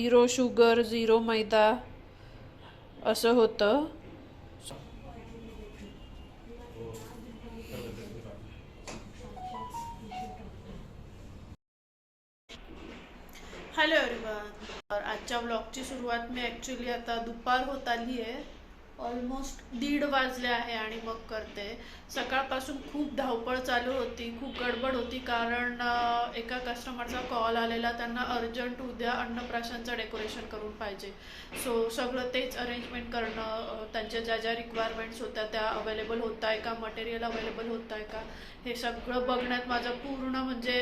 Zero sugar zero मैदा असं होतं. Hello everyone आजच्या ब्लॉगची सुरुवात मी ॲक्च्युली आता दुपार होत आली आहे ऑलमोस्ट दीड वाजले आहे आणि मग करते. सकाळपासून खूप धावपळ चालू होती खूप गडबड होती कारण एका कस्टमरचा कॉल आलेला त्यांना अर्जंट उद्या अन्नप्राशनचं डेकोरेशन करून पाहिजे. सो सगळं तेच अरेंजमेंट करणं त्यांच्या ज्या ज्या रिक्वायरमेंट्स होत्या त्या अवेलेबल होत आहे का? मटेरियल अवेलेबल होत आहे का? हे सगळं बघण्यात माझं पूर्ण म्हणजे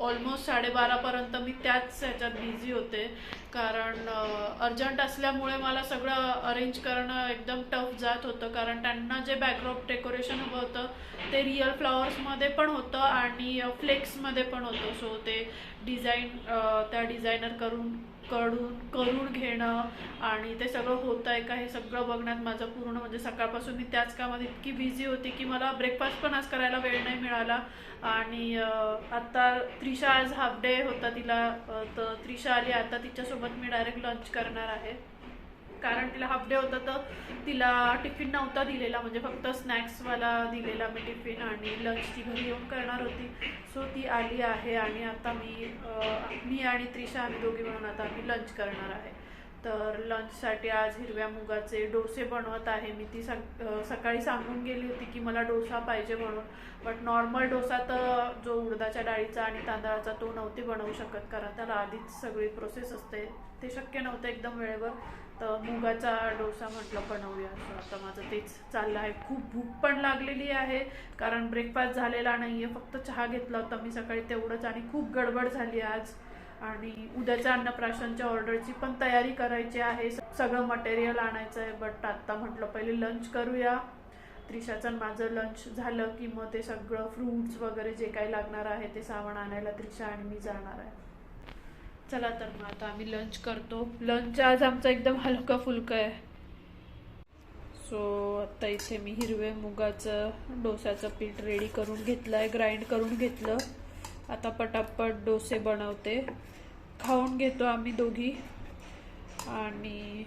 ऑलमोस्ट साडेबारापर्यंत मी त्याच ह्याच्यात बिझी होते. कारण अर्जंट असल्यामुळे मला सगळं अरेंज करणं एकदम टफ जात होतं. कारण त्यांना जे बॅकड्रॉप डेकोरेशन हवं होतं ते रिअल फ्लॉवर्समध्ये पण होतं आणि फ्लेक्समध्ये पण होतं. सो ते डिझाईन त्या डिझायनर करून कडून करून घेणं आणि ते सगळं होतं आहे का हे सगळं बघण्यात माझं पूर्ण म्हणजे सकाळपासून मी त्याच कामात इतकी बिझी होती की मला ब्रेकफास्ट पण आज करायला वेळ नाही मिळाला. आणि आता त्रिशा आज हाफ डे होता तिला तर त्रिशा आली आता तिच्यासोबत मी डायरेक्ट लंच करणार आहे. कारण तिला हाफ डे होता तर तिला टिफिन नव्हता दिलेला म्हणजे फक्त स्नॅक्सवाला दिलेला मी टिफिन आणि लंच ती घरी येऊन करणार होती. सो ती आली आहे आणि आता मी मी आणि त्रिशा आम्ही दोघी म्हणून आता आम्ही लंच करणार आहे. तर लंचसाठी आज हिरव्या मुगाचे डोसे बनवत आहे. मी ती सक सकाळी सांगून गेली होती की मला डोसा पाहिजे म्हणून. बट नॉर्मल डोसा तर जो उडदाच्या डाळीचा आणि तांदळाचा तो नव्हते बनवू शकत कारण त्याला आधीच सगळी प्रोसेस असते. ते शक्य नव्हतं एकदम वेळेवर. तर मुगाचा डोसा म्हटलं बनवूया. असं आता माझं तेच चाललं आहे. खूप भूक पण लागलेली आहे कारण ब्रेकफास्ट झालेला नाही आहे फक्त चहा घेतला होता मी सकाळी तेवढंच आणि खूप गडबड झाली आज. आणि उद्याच्या अन्नप्राशनच्या ऑर्डरची पण तयारी करायची आहे. सगळं मटेरियल आणायचं आहे बट आत्ता म्हटलं पहिले लंच करूया. त्रिशाचं माझं लंच झालं की मग ते सगळं फ्रूट्स वगैरे जे काही लागणार आहे ते सामान आणायला त्रिशा आणि मी जाणार आहे. चला तर मग आता आम्ही लंच करतो. लंच आज आमचं एकदम हलकं फुलकं आहे. सो आता इथे मी हिरवे मुगाचं डोस्याचं पीठ रेडी करून घेतलं आहे ग्राइंड करून घेतलं. आता पटापट डोसे बनवते. खाऊन घेतो आम्ही दोघी. आणि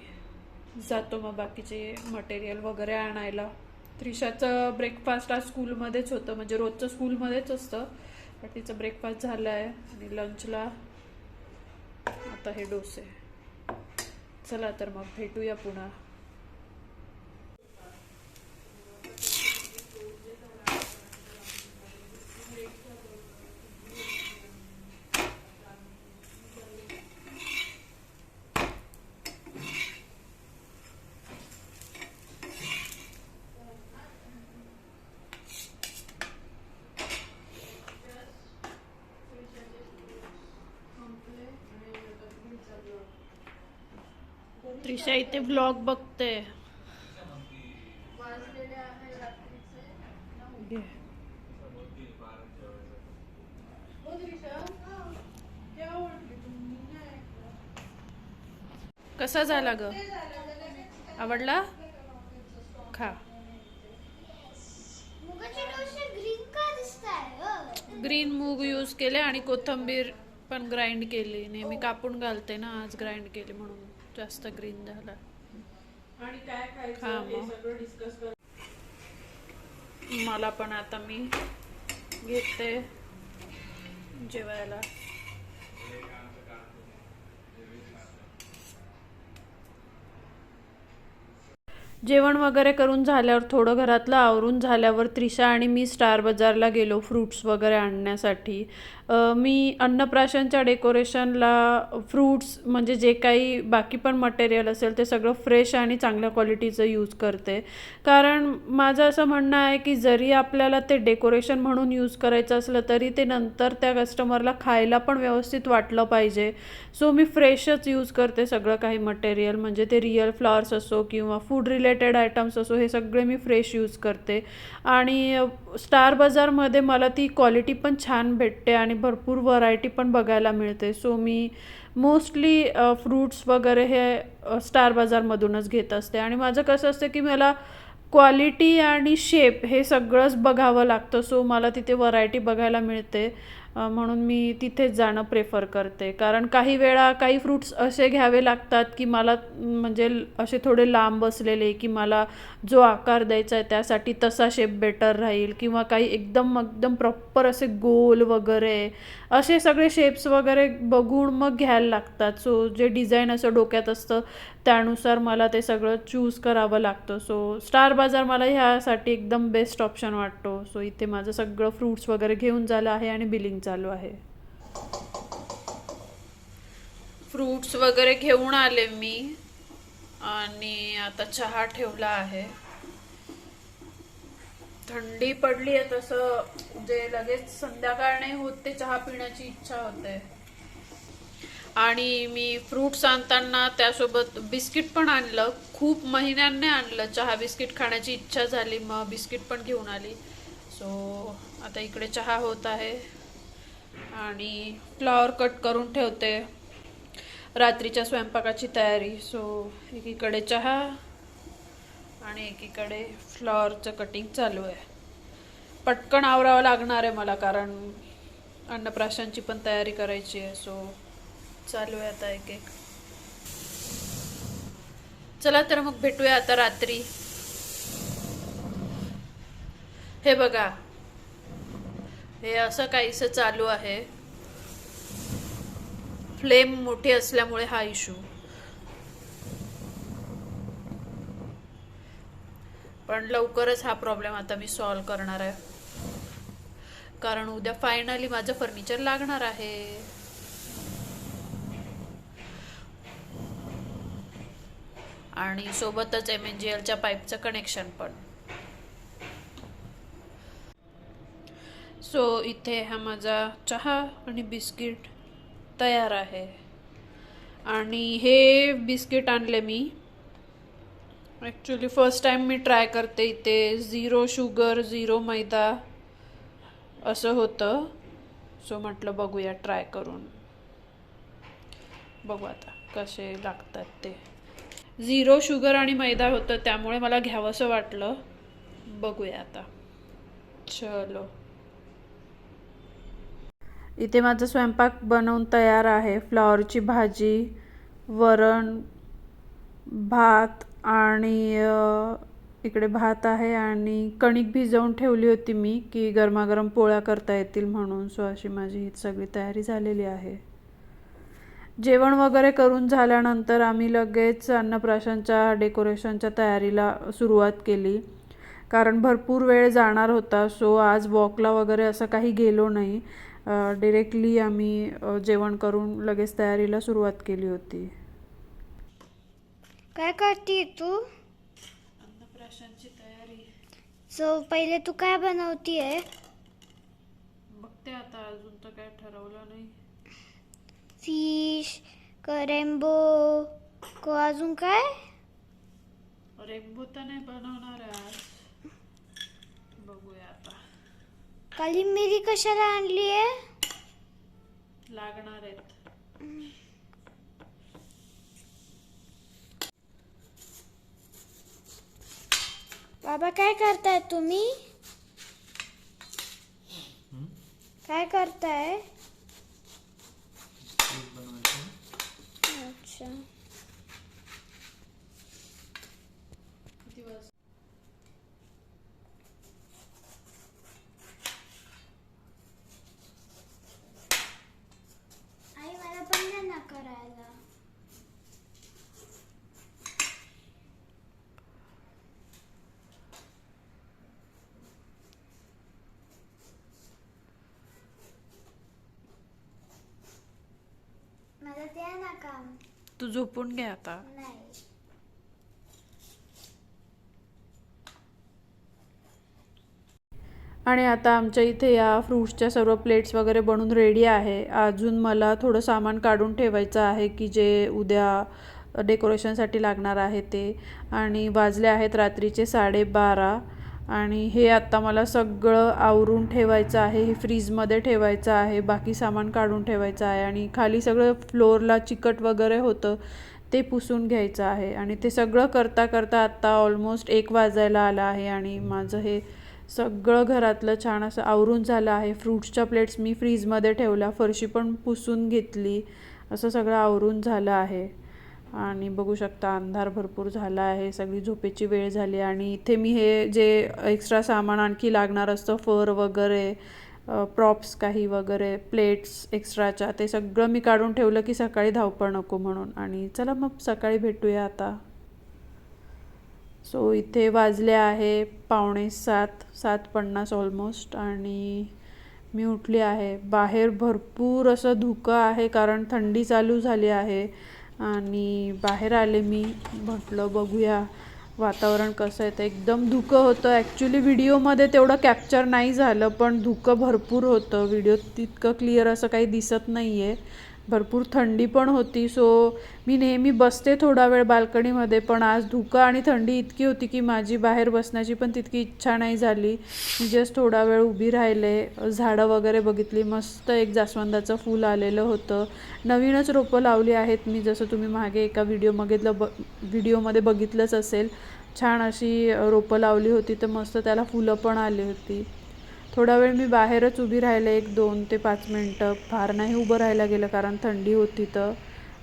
जातो मग बाकीचे मटेरियल वगैरे आणायला. त्रिशाचं ब्रेकफास्ट आज स्कूलमध्येच होतं. म्हणजे रोजचं स्कूलमध्येच असतं. पण तिचं ब्रेकफास्ट झालं आहे आणि लंचला हे डोसे. चला तर मग भेटूया पुन्हा. त्रिशा इथे ब्लॉग बघते. कसा झाला ग? आवडला? खा. ग्रीन ग्रीन मूग यूज केले आणि कोथंबीर पण ग्राइंड केली. नेहमी कापून घालते ना आज ग्राइंड केली म्हणून. जास्त ग्रीन झाला. आणि काय खायचं. हे मला पण आता मी घेते जेवायला. जेवण वगैरे करून झाल्यावर थोडं घरातलं आवरून झाल्यावर त्रिशा आणि मी स्टार बाजारला गेलो फ्रूट्स वगैरे आणण्यासाठी. मी अन्नप्राशनच्या डेकोरेशनला फ्रूट्स म्हणजे जे काही बाकी पण मटेरियल असेल ते सगळं फ्रेश आणि चांगल्या क्वालिटीचं यूज करते. कारण माझं असं म्हणणं आहे की जरी आपल्याला ते डेकोरेशन म्हणून यूज करायचं असलं तरी ते नंतर त्या कस्टमरला खायला पण व्यवस्थित वाटलं पाहिजे. सो मी फ्रेशच यूज करते सगळं काही मटेरियल म्हणजे ते रिअल फ्लॉवर्स असो किंवा फूड रिलेटेड आयटम्स असो हे सगळे मी फ्रेश यूज करते. आणि स्टार बाजारमध्ये मला ती क्वालिटी पण छान भेटते आणि भरपूर व्हरायटी पण बघायला मिळते. सो मी मोस्टली फ्रूट्स वगैरे हे स्टार बाजारमधूनच घेत असते. आणि माझं कसं असतं की मला क्वालिटी आणि शेप हे सगळंच बघावं लागतं. सो मला तिथे व्हरायटी बघायला मिळते. म्हणून मी तिथेच जाणं प्रेफर करते. कारण काही वेळा काही फ्रूट्स असे घ्यावे लागतात की मला म्हणजे असे थोडे लांब असलेले की मला जो आकार द्यायचा आहे त्यासाठी तसा शेप बेटर राहील किंवा काही एकदम एकदम प्रॉपर असे गोल वगैरे असे सगळे शेप्स वगैरे बघून मग घ्यायला लागतात. सो जे डिझाईन असं डोक्यात असतं त्यानुसार मला ते सगळं चूज करावं लागतं. सो स्टार बाजार मला ह्यासाठी एकदम बेस्ट ऑप्शन वाटतो. सो इथे माझं सगळं फ्रूट्स वगैरे घेऊन झालं आहे आणि बिलिंग चालू आहे. फ्रूट्स वगैरे घेऊन आले मी आणि आता चहा ठेवला आहे. थंडी पडली आहे तसं जे लगेच संध्याकाळ नाही होत ते चहा पिण्याची इच्छा होते. आणि मी फ्रूट्स आणताना त्यासोबत बिस्किट पण आणलं. खूप महिन्यांनी आणलं चहा बिस्किट खाण्याची इच्छा झाली मग बिस्किट पण घेऊन आली. सो आता इकडे चहा होत आहे. आणि फ्लॉवर कट करून ठेवते. रात्रीच्या स्वयंपाकाची तयारी. सो एकीकडे चहा आणि एकीकडे फ्लॉवरचं कटिंग चालू आहे. पटकन आवरावं लागणार आहे मला कारण अन्नप्राशांची पण तयारी करायची आहे. सो चालू आहे आता एक एक. चला तर मग भेटूया आता रात्री. हे बघा हे असं काहीसं चालू आहे. फ्लेम मोठी असल्यामुळे हा इशू. पण लवकरच हा प्रॉब्लेम आता मी सॉल्व करणार आहे. कारण उद्या फायनली माझं फर्निचर लागणार आहे. आणि सोबतच एम एन जी एलच्या पाईपचं कनेक्शन पण. सो इथे हा माझा चहा आणि बिस्किट तयार आहे. आणि हे बिस्किट आणले मी. ॲक्च्युली फर्स्ट टाईम मी ट्राय करते इथे झिरो शुगर झिरो मैदा असं होतं. सो म्हटलं बघूया ट्राय करून. बघू आता कसे लागतात ते. झिरो शुगर आणि मैदा होतं त्यामुळे मला घ्यावंसं वाटलं. बघूया आता. चलो. इथे माझा स्वयंपाक बनवून तयार आहे. फ्लॉवरची भाजी वरण भात आणि इकडे भात आहे आणि कणिक भिजवून ठेवली होती मी की गरमागरम पोळ्या करता येतील म्हणून. सो अशी माझी ही सगळी तयारी झालेली आहे. जेवण वगैरे करून झाल्यानंतर आम्ही लगेच अन्नप्राशनच्या डेकोरेशनच्या तयारीला सुरुवात केली. कारण भरपूर वेळ जाणार होता सो आज वॉकला वगैरे असं काही गेलो नाही. डिरेक्टली आम्ही जेवण करून लगेच तयारीला सुरुवात केली होती. काय करते तू? अन्नप्राशनची तयारी. सो पहिले तू काय बनवतीये? बघते आता अजून तर काय ठरवलं नाही. फिश रेम्बो को अजून काय? रेम्बो तर नाही बनवणार आहे आज. बघूया आता. काली मिरी कशाला आणली आहे लागणार आहेत. बाबा काय करताय तुम्ही? काय करताय अच्छा किती वाज आई मला पण द्या ना करायला. मला द्या ना काम. तू झोपून घे आता. नाही. आणि आता आमच्या इथे या फ्रूट्सच्या सर्व प्लेट्स वगैरे बनून रेडी आहे. अजून मला थोडं सामान काढून ठेवायचं आहे की जे उद्या डेकोरेशनसाठी लागणार आहे ते. आणि वाजले आहेत रात्रीचे साडेबारा आणि हे आत्ता मला सगळं आवरून ठेवायचं आहे. हे फ्रीजमध्ये ठेवायचं आहे. बाकी सामान काढून ठेवायचं आहे आणि खाली सगळं फ्लोअरला चिकट वगैरे होतं ते पुसून घ्यायचं आहे. आणि ते सगळं करता करता आत्ता ऑलमोस्ट एक वाजायला आलं आहे आणि माझं हे सगळं घरातलं छान असं आवरून झालं आहे. फ्रूट्सच्या प्लेट्स मी फ्रीजमध्ये ठेवल्या. फरशी पण पुसून घेतली. असं सगळं आवरून झालं आहे. आणि बघू शकता अंधार भरपूर झाला आहे. सगळी झोपेची वेळ झाली आणि इथे मी हे जे एक्स्ट्रा सामान आणखी लागणार असतं फर वगैरे प्रॉप्स काही वगैरे प्लेट्स एक्स्ट्राच्या ते सगळं मी काढून ठेवलं की सकाळी धावपळ नको म्हणून. आणि चला मग सकाळी भेटूया आता. सो इथे वाजले आहे पावणे सात सात पन्नास ऑलमोस्ट आणि मी उठली आहे. बाहेर भरपूर असं धुकं आहे कारण थंडी चालू झाली आहे आणि बाहेर आले मी म्हटलं बघूया वातावरण कसं आहे. तर एकदम धुकं होतं. ॲक्च्युली व्हिडिओमध्ये तेवढं कॅप्चर नाही झालं पण धुकं भरपूर होतं. व्हिडिओ तितकं क्लिअर असं काही दिसत नाही आहे भरपूर थंडी पण होती. सो मी नेहमी बसते थोडा वेळ बाल्कनीमध्ये पण आज धुकं आणि थंडी इतकी होती की माझी बाहेर बसण्याची पण तितकी इच्छा नाही झाली. मी जस्ट थोडा वेळ उभी राहिले झाडं वगैरे बघितली मस्त एक जास्वंदाचं फूल आलेलं होतं. नवीनच रोपं लावली आहेत मी जसं तुम्ही मागे एका व्हिडिओ बघितलं ब व्हिडिओमध्ये बघितलंच असेल. छान अशी रोपं लावली होती तर मस्त त्याला फुलं पण आली होती. थोडा वेळ मी बाहेरच उभी राहिले एक दोन ते पाच मिनटं. फार नाही उभं राहायला गेलं कारण थंडी होती तर.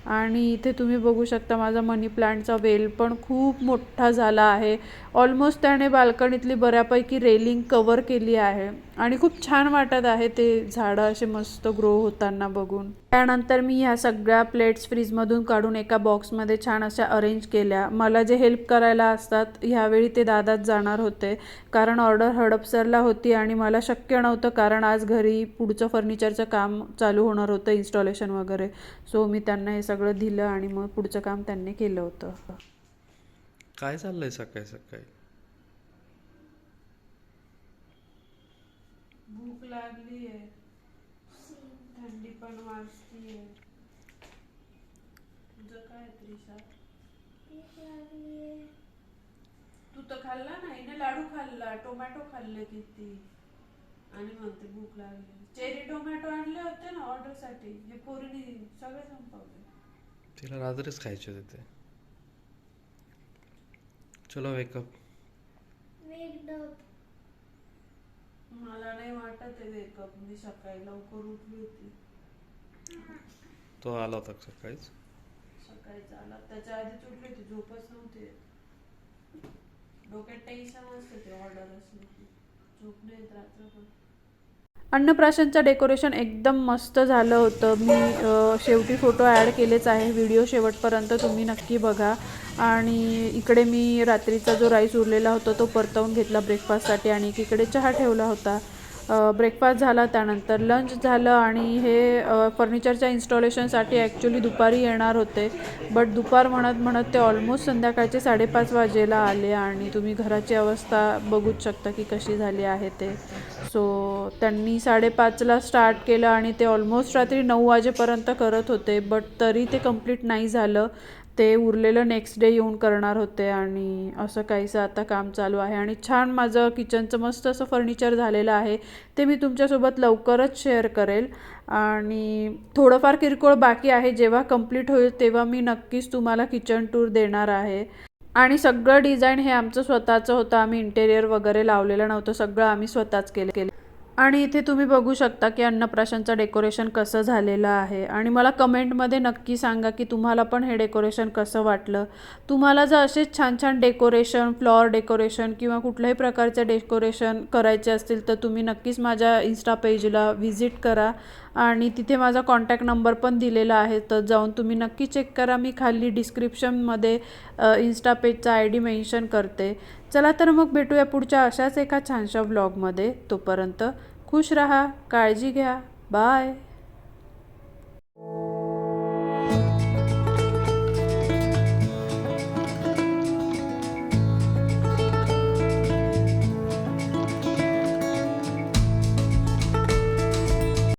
आणि इथे तुम्ही बघू शकता माझा मनी प्लांटचा वेल पण खूप मोठा झाला आहे. ऑलमोस्ट त्याने बाल्कनीतली बऱ्यापैकी रेलिंग कवर केली आहे. आणि खूप छान वाटत आहे ते झाडं असे मस्त ग्रो होताना बघून. त्यानंतर मी ह्या सगळ्या प्लेट्स फ्रीजमधून काढून एका बॉक्समध्ये छान अशा अरेंज केल्या. मला जे हेल्प करायला असतात ह्यावेळी ते दादाच जाणार होते. कारण ऑर्डर हडपसरला होती आणि मला शक्य नव्हतं कारण आज घरी पुढचं फर्निचरचं काम चालू होणार होतं इन्स्टॉलेशन वगैरे. सो मी त्यांना हे सगळं दिलं आणि मग पुढचं काम त्यांनी केलं होतं. काय चाललंय सकाळी सकाळी? भूक लागली आहे. थंडी पण वाजतीये तुझं काय त्रिशा? तू तर खाल्ला नाही ना लाडू खाल्ला टोमॅटो खाल्ले किती? आणि म्हणते भूक लागली चेरी टोमॅटो आणले होते ना ऑर्डरसाठी हे पोरीने सगळे संपवले. तिला रात्रीच खायचे होते ते. चलो वेकअप मला नाही वाटत आहे वेकअप मी सकाळी लवकर उठली होती. तो आला होता सकाळीच? सकाळी चालत त्याच्या आधीच उठली होती. झोपच नव्हती. येत. डोक्यात टेन्शन असते ते ऑर्डर असली की. झोप नाही येत रात्रभर. अन्नप्राशनचं डेकोरेशन एकदम मस्त झालं होतं. मी शेवटी फोटो ॲड केलेच आहे. व्हिडिओ शेवटपर्यंत तुम्ही नक्की बघा. आणि इकडे मी रात्रीचा जो राईस उरलेला होता तो परतवून घेतला ब्रेकफास्टसाठी आणि इकडे चहा ठेवला होता. ब्रेकफास्ट झाला त्यानंतर लंच झालं आणि हे फर्निचरच्या इन्स्टॉलेशनसाठी ॲक्च्युली दुपारी येणार होते. बट दुपार म्हणत म्हणत ते ऑलमोस्ट संध्याकाळचे साडेपाच वाजेला आले आणि तुम्ही घराची अवस्था बघूच शकता की कशी झाली आहे ते. सो त्यांनी साडेपाचला स्टार्ट केलं आणि ते ऑलमोस्ट रात्री नऊ वाजेपर्यंत करत होते बट तरी ते कंप्लीट नाही झालं. ते उरलेलं नेक्स्ट डे येऊन करणार होते आणि असं काहीसं आता काम चालू आहे. आणि छान माझं किचनचं मस्त असं फर्निचर झालेलं आहे. ते मी तुमच्यासोबत लवकरच शेअर करेल. आणि थोडंफार किरकोळ बाकी आहे. जेव्हा कंप्लीट होईल तेव्हा मी नक्कीच तुम्हाला किचन टूर देणार आहे. आणि सगळं डिझाईन हे आमचं स्वतःचं होतं. आम्ही इंटेरियर वगैरे लावलेलं नव्हतं. सगळं आम्ही स्वतःच केलं केलं. आणि इथे तुम्ही बघू शकता की अन्नप्राशनचं डेकोरेशन कसं झालेलं आहे. आणि मला कमेंटमध्ये नक्की सांगा की तुम्हाला पण हे डेकोरेशन कसं वाटलं. तुम्हाला जर असेच छान छान डेकोरेशन फ्लॉर डेकोरेशन किंवा कुठल्याही प्रकारचे डेकोरेशन करायचे असतील तर तुम्ही नक्कीच माझ्या इन्स्टा पेजला व्हिजिट करा. आणि तिथे माझा कॉन्टॅक्ट नंबर पण दिलेला आहे. तर जाऊन तुम्ही नक्की चेक करा. मी खाली डिस्क्रिप्शनमध्ये इन्स्टा पेजचा आय डी मेन्शन करते. चला तर मग भेटूया पुढच्या अशाच एका छानशा ब्लॉगमध्ये तोपर्यंत खुश रहा काळजी घ्या. बाय